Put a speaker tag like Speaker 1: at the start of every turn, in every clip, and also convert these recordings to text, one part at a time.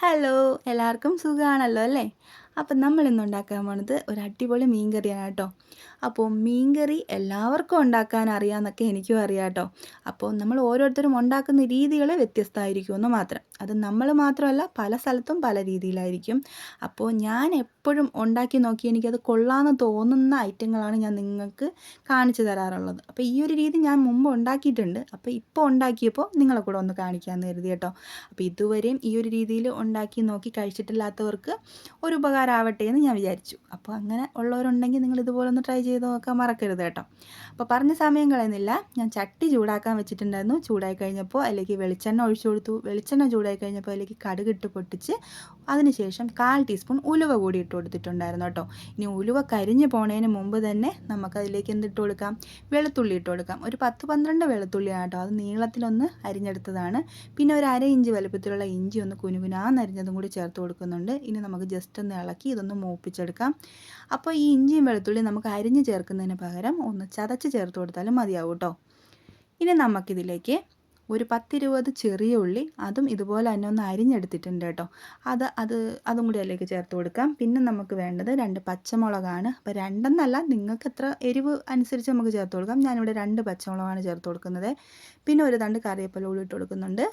Speaker 1: Hello എല്ലാവർക്കും സുഖമാണല്ലോ അല്ലേ? അപ്പം നമ്മൾ ഇന്ന് ഉണ്ടാക്കാൻ പോണത് ഒരു അടിപൊളി മീൻ കറിയാണ് കേട്ടോ. അപ്പോൾ മീൻകറി എല്ലാവർക്കും ഉണ്ടാക്കാൻ അറിയാമെന്നൊക്കെ എനിക്കും അറിയാം കേട്ടോ. അപ്പോൾ നമ്മൾ ഓരോരുത്തരും ഉണ്ടാക്കുന്ന രീതികൾ വ്യത്യസ്തമായിരിക്കും എന്ന് മാത്രം. അത് നമ്മൾ മാത്രമല്ല പല സ്ഥലത്തും പല രീതിയിലായിരിക്കും. അപ്പോൾ ഞാൻ എപ്പോഴും ഉണ്ടാക്കി നോക്കി എനിക്കത് കൊള്ളാമെന്ന് തോന്നുന്ന ഐറ്റങ്ങളാണ് ഞാൻ നിങ്ങൾക്ക് കാണിച്ചു തരാറുള്ളത്. അപ്പോൾ ഈ ഒരു രീതി ഞാൻ മുമ്പ് ഉണ്ടാക്കിയിട്ടുണ്ട്. അപ്പോൾ ഇപ്പോൾ ഉണ്ടാക്കിയപ്പോൾ നിങ്ങളെ കൂടെ ഒന്ന് കാണിക്കാമെന്ന് കരുതി കേട്ടോ. അപ്പോൾ ഇതുവരെയും ഈ ഒരു രീതിയിൽ ഉണ്ടാക്കി നോക്കി കഴിച്ചിട്ടില്ലാത്തവർക്ക് ഒരു ഉപകാരമാവട്ടെ എന്ന് ഞാൻ വിചാരിച്ചു. അപ്പോൾ അങ്ങനെ ഉള്ളവരുണ്ടെങ്കിൽ നിങ്ങൾ ഇതുപോലെ ഒന്ന് ട്രൈ നോക്കാൻ മറക്കരുത് കേട്ടോ. അപ്പോൾ പറഞ്ഞ സമയം കളയുന്നില്ല. ഞാൻ ചട്ടി ചൂടാക്കാൻ വെച്ചിട്ടുണ്ടായിരുന്നു. ചൂടായി കഴിഞ്ഞപ്പോൾ അതിലേക്ക് വെളിച്ചെണ്ണ ഒഴിച്ചു കൊടുത്തു. വെളിച്ചെണ്ണ ചൂടായി കഴിഞ്ഞപ്പോൾ അതിലേക്ക് കടുക് ഇട്ട് പൊട്ടിച്ച് അതിനുശേഷം കാൽ ടീസ്പൂൺ ഉലുവ കൂടി ഇട്ട് കൊടുത്തിട്ടുണ്ടായിരുന്നു കേട്ടോ. ഇനി ഉലുവ കരിഞ്ഞു പോണതിന് മുമ്പ് തന്നെ നമുക്ക് നമുക്കതിലേക്ക് എന്തിട്ട് കൊടുക്കാം? വെളുത്തുള്ളി ഇട്ട് കൊടുക്കാം. ഒരു പത്ത് പന്ത്രണ്ട് വെളുത്തുള്ളിയാണ് കേട്ടോ. അത് നീളത്തിലൊന്ന് അരിഞ്ഞെടുത്തതാണ്. പിന്നെ ഒരു അര ഇഞ്ച് വലുപ്പത്തിലുള്ള ഇഞ്ചി ഒന്ന് കുനുകുനാന്ന് അരിഞ്ഞതും കൂടി ചേർത്ത് കൊടുക്കുന്നുണ്ട്. ഇനി നമുക്ക് ജസ്റ്റ് ഒന്ന് ഇളക്കി ഇതൊന്ന് മൂപ്പിച്ചെടുക്കാം. അപ്പോൾ ഈ ഇഞ്ചിയും വെളുത്തുള്ളിയും നമുക്ക് അരിഞ്ഞ് ചേർക്കുന്നതിന് പകരം ഒന്ന് ചതച്ച് ചേർത്ത് കൊടുത്താലും മതിയാവും കേട്ടോ ഇനി നമുക്കിതിലേക്ക് ഒരു പത്തിരുപത് ചെറിയ ഉള്ളി അതും ഇതുപോലെ തന്നെ ഒന്ന് അരിഞ്ഞെടുത്തിട്ടുണ്ട് കേട്ടോ അത് അത് അതും കൂടി അതിലേക്ക് ചേർത്ത് കൊടുക്കാം. പിന്നെ നമുക്ക് വേണ്ടത് രണ്ട് പച്ചമുളകാണ്. അപ്പോൾ രണ്ടെന്നല്ല നിങ്ങൾക്ക് എത്ര എരിവ് അനുസരിച്ച് നമുക്ക് ചേർത്ത് കൊടുക്കാം. ഞാനിവിടെ രണ്ട് പച്ചമുളകാണ് ചേർത്ത് കൊടുക്കുന്നത്. പിന്നെ ഒരു തണ്ട് കറിവേപ്പില കൂടി ഇട്ട് കൊടുക്കുന്നുണ്ട്.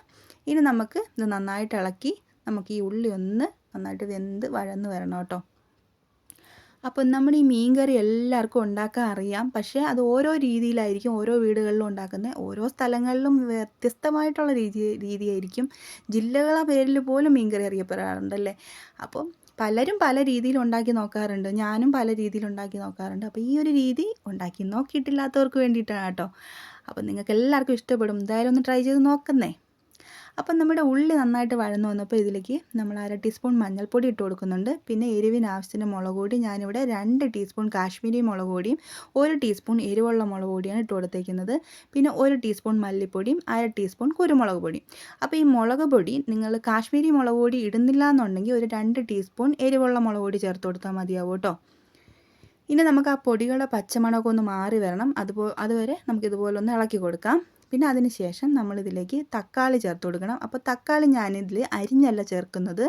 Speaker 1: ഇനി നമുക്ക് ഇത് നന്നായിട്ട് ഇളക്കി നമുക്ക് ഈ ഉള്ളി ഒന്ന് നന്നായിട്ട് വെന്ത് വഴന്ന് വരണം കേട്ടോ അപ്പോൾ നമ്മൾ ഈ മീൻ കറി എല്ലാവർക്കും ഉണ്ടാക്കാൻ അറിയാം. പക്ഷേ അത് ഓരോ രീതിയിലായിരിക്കും ഓരോ വീടുകളിലും ഉണ്ടാക്കുന്നത്. ഓരോ സ്ഥലങ്ങളിലും വ്യത്യസ്തമായിട്ടുള്ള രീതി രീതിയായിരിക്കും. ജില്ലകളെ പേരിൽ പോലും മീൻ കറി അറിയപ്പെടാറുണ്ടല്ലേ അപ്പോൾ പലരും പല രീതിയിൽ ഉണ്ടാക്കി നോക്കാറുണ്ട്. ഞാനും പല രീതിയിൽ ഉണ്ടാക്കി നോക്കാറുണ്ട്. അപ്പോൾ ഈ ഒരു രീതി ഉണ്ടാക്കി നോക്കിയിട്ടില്ലാത്തവർക്ക് വേണ്ടിയിട്ടാണ് കേട്ടോ. അപ്പോൾ നിങ്ങൾക്ക് എല്ലാവർക്കും ഇഷ്ടപ്പെടും. എന്തായാലും ഒന്ന് ട്രൈ ചെയ്ത് നോക്കുന്നേ. അപ്പം നമ്മുടെ ഉള്ളി നന്നായിട്ട് വഴന്നു വന്നപ്പോൾ ഇതിലേക്ക് നമ്മൾ അര ടീസ്പൂൺ മഞ്ഞൾപ്പൊടി ഇട്ട് കൊടുക്കുന്നുണ്ട്. പിന്നെ എരിവിന് ആവശ്യത്തിന് മുളക് പൊടി ഞാനിവിടെ രണ്ട് ടീസ്പൂൺ കാശ്മീരി മുളക് പൊടിയും ഒരു ടീസ്പൂൺ എരിവുള്ള മുളക് പൊടിയാണ് ഇട്ട് കൊടുത്തേക്കുന്നത്. പിന്നെ ഒരു ടീസ്പൂൺ മല്ലിപ്പൊടിയും അര ടീസ്പൂൺ കുരുമുളക് പൊടിയും. അപ്പോൾ ഈ മുളക് പൊടി നിങ്ങൾ കാശ്മീരി മുളക് പൊടി ഇടുന്നില്ല എന്നുണ്ടെങ്കിൽ ഒരു രണ്ട് ടീസ്പൂൺ എരിവുള്ള മുളക് പൊടി ചേർത്ത് കൊടുത്താൽ മതിയാവും കേട്ടോ. ഇനി നമുക്ക് ആ പൊടികളുടെ പച്ചമണമൊക്കെ ഒന്ന് മാറി വരണം. അതുപോ അതുവരെ നമുക്കിതുപോലെ ഒന്ന് ഇളക്കി കൊടുക്കാം. പിന്നെ അതിന് ശേഷം നമ്മളിതിലേക്ക് തക്കാളി ചേർത്ത് കൊടുക്കണം. അപ്പോൾ തക്കാളി ഞാനിതിൽ അരിഞ്ഞല്ല ചേർക്കുന്നത്.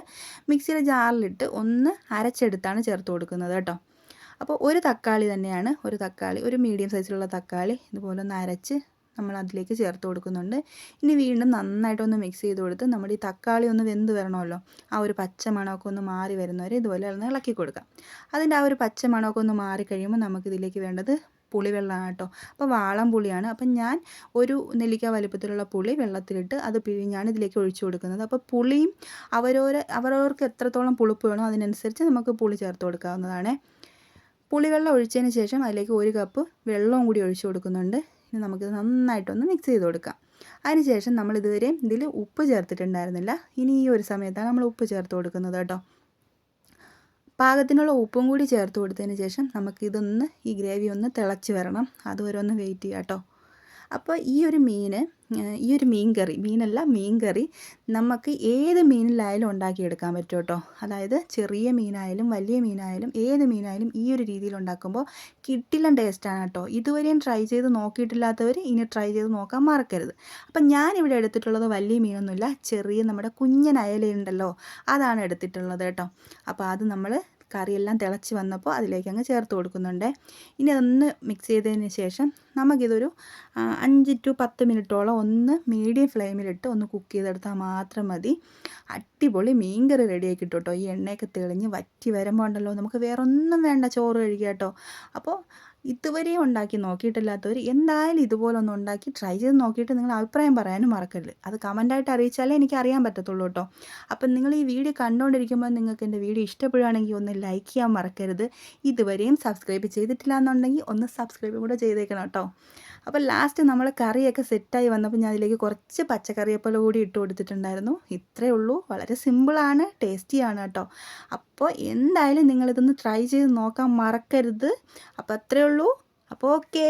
Speaker 1: മിക്സിയുടെ ജാറിലിട്ട് ഒന്ന് അരച്ചെടുത്താണ് ചേർത്ത് കൊടുക്കുന്നത് കേട്ടോ. അപ്പോൾ ഒരു തക്കാളി തന്നെയാണ്. ഒരു തക്കാളി ഒരു മീഡിയം സൈസിലുള്ള തക്കാളി ഇതുപോലെ ഒന്ന് അരച്ച് നമ്മൾ അതിലേക്ക് ചേർത്ത് കൊടുക്കുന്നുണ്ട്. ഇനി വീണ്ടും നന്നായിട്ടൊന്ന് മിക്സ് ചെയ്ത് കൊടുത്ത് നമ്മുടെ ഈ തക്കാളി ഒന്ന് വെന്ത് വരണമല്ലോ. ആ ഒരു പച്ച മണമൊക്കെ ഒന്ന് മാറി വരുന്നവരെ ഇതുപോലെ ഒന്ന് ഇളക്കി കൊടുക്കാം. അതിന്റെ ആ ഒരു പച്ച മണമൊക്കെ ഒന്ന് മാറി കഴിയുമ്പോൾ നമുക്കിതിലേക്ക് വേണ്ടത് പുളിവെള്ളമാണ് കേട്ടോ. അപ്പോൾ വാളം പുളിയാണ്. അപ്പം ഞാൻ ഒരു നെല്ലിക്ക വലിപ്പത്തിലുള്ള പുളി വെള്ളത്തിലിട്ട് അത് പിഴിഞ്ഞാണ് ഇതിലേക്ക് ഒഴിച്ചു കൊടുക്കുന്നത്. അപ്പോൾ പുളിയും അവരോരോ അവരവർക്ക് എത്രത്തോളം പുളിപ്പ് വേണോ അതിനനുസരിച്ച് നമുക്ക് പുളി ചേർത്ത് കൊടുക്കാവുന്നതാണ്. പുളിവെള്ളം ഒഴിച്ചതിന് ശേഷം അതിലേക്ക് ഒരു കപ്പ് വെള്ളവും കൂടി ഒഴിച്ചു കൊടുക്കുന്നുണ്ട്. ഇനി നമുക്കിത് നന്നായിട്ടൊന്ന് മിക്സ് ചെയ്ത് കൊടുക്കാം. അതിനുശേഷം നമ്മൾ ഇതുവരെ ഇതിൽ ഉപ്പ് ചേർത്തിട്ടുണ്ടായിരുന്നില്ല. ഇനി ഈ ഒരു സമയത്താണ് നമ്മൾ ഉപ്പ് ചേർത്ത് കൊടുക്കുന്നത് കേട്ടോ. പാകത്തിനുള്ള ഉപ്പും കൂടി ചേർത്ത് കൊടുത്തതിന് ശേഷം നമുക്കിതൊന്ന് ഈ ഗ്രേവി ഒന്ന് തിളച്ച് വരണം. അതുവരെ ഒന്ന് വെയിറ്റ് ചെയ്യാം കേട്ടോ. അപ്പോൾ ഈ ഒരു മീൻ ഈ ഒരു മീൻ കറി മീനല്ല മീൻ കറി നമുക്ക് ഏത് മീനിലായാലും ഉണ്ടാക്കിയെടുക്കാൻ പറ്റും കേട്ടോ അതായത് ചെറിയ മീനായാലും വലിയ മീനായാലും ഏത് മീനായാലും ഈ ഒരു രീതിയിൽ ഉണ്ടാക്കുമ്പോൾ കിട്ടില്ല ടേസ്റ്റാണ് കേട്ടോ. ഇതുവരെയും ട്രൈ ചെയ്ത് നോക്കിയിട്ടില്ലാത്തവർ ഇനി ട്രൈ ചെയ്ത് നോക്കാൻ മറക്കരുത്. അപ്പം ഞാനിവിടെ എടുത്തിട്ടുള്ളത് വലിയ മീനൊന്നുമില്ല ചെറിയ നമ്മുടെ കുഞ്ഞൻ അയലയുണ്ടല്ലോ അതാണ് എടുത്തിട്ടുള്ളത് കേട്ടോ. അപ്പോൾ അത് നമ്മൾ കറിയെല്ലാം തിളച്ച് വന്നപ്പോൾ അതിലേക്ക് അങ്ങ് ചേർത്ത് കൊടുക്കുന്നുണ്ട്. ഇനി അതൊന്ന് മിക്സ് ചെയ്തതിന് ശേഷം നമുക്കിതൊരു അഞ്ച് ടു പത്ത് മിനിറ്റോളം ഒന്ന് മീഡിയം ഫ്ലെയിമിലിട്ട് ഒന്ന് കുക്ക് ചെയ്തെടുത്താൽ മാത്രം മതി. അടിപൊളി മീൻകറി റെഡിയാക്കി കിട്ടും കേട്ടോ ഈ എണ്ണയൊക്കെ തെളിഞ്ഞ് വറ്റി വരുമ്പോൾ ഉണ്ടല്ലോ നമുക്ക് വേറെ ഒന്നും വേണ്ട ചോറ് കഴിക്കുക കേട്ടോ. അപ്പോൾ ഇതുവരെ ഉണ്ടാക്കി നോക്കിയിട്ടില്ലാത്തവർ എന്തായാലും ഇതുപോലെ ഒന്ന് ഉണ്ടാക്കി ട്രൈ ചെയ്ത് നോക്കിയിട്ട് നിങ്ങൾ അഭിപ്രായം പറയാനും മറക്കരുത്. അത് കമന്റായിട്ട് അറിയിച്ചാലേ എനിക്ക് അറിയാൻ പറ്റത്തുള്ളൂ കേട്ടോ. അപ്പം നിങ്ങൾ ഈ വീഡിയോ കണ്ടുകൊണ്ടിരിക്കുമ്പോൾ നിങ്ങൾക്ക് എന്റെ വീഡിയോ ഇഷ്ടപ്പെടുകയാണെങ്കിൽ ഒന്ന് ലൈക്ക് ചെയ്യാൻ മറക്കരുത്. ഇതുവരെയും സബ്സ്ക്രൈബ് ചെയ്തിട്ടില്ല എന്നുണ്ടെങ്കിൽ ഒന്ന് സബ്സ്ക്രൈബ് കൂടെ ചെയ്തേക്കണം കേട്ടോ. അപ്പോൾ ലാസ്റ്റ് നമ്മൾ കറിയൊക്കെ സെറ്റായി വന്നപ്പോൾ ഞാൻ അതിലേക്ക് കുറച്ച് പച്ചക്കറിയപ്പല കൂടി ഇട്ട് കൊടുത്തിട്ടുണ്ടായിരുന്നു. ഇത്രയേ ഉള്ളൂ. വളരെ സിമ്പിളാണ് ടേസ്റ്റിയാണ് കേട്ടോ. അപ്പോൾ എന്തായാലും നിങ്ങളിതൊന്ന് ട്രൈ ചെയ്ത് നോക്കാൻ മറക്കരുത്. അപ്പോൾ അത്രയേ ഉള്ളൂ. അപ്പോൾ ഓക്കേ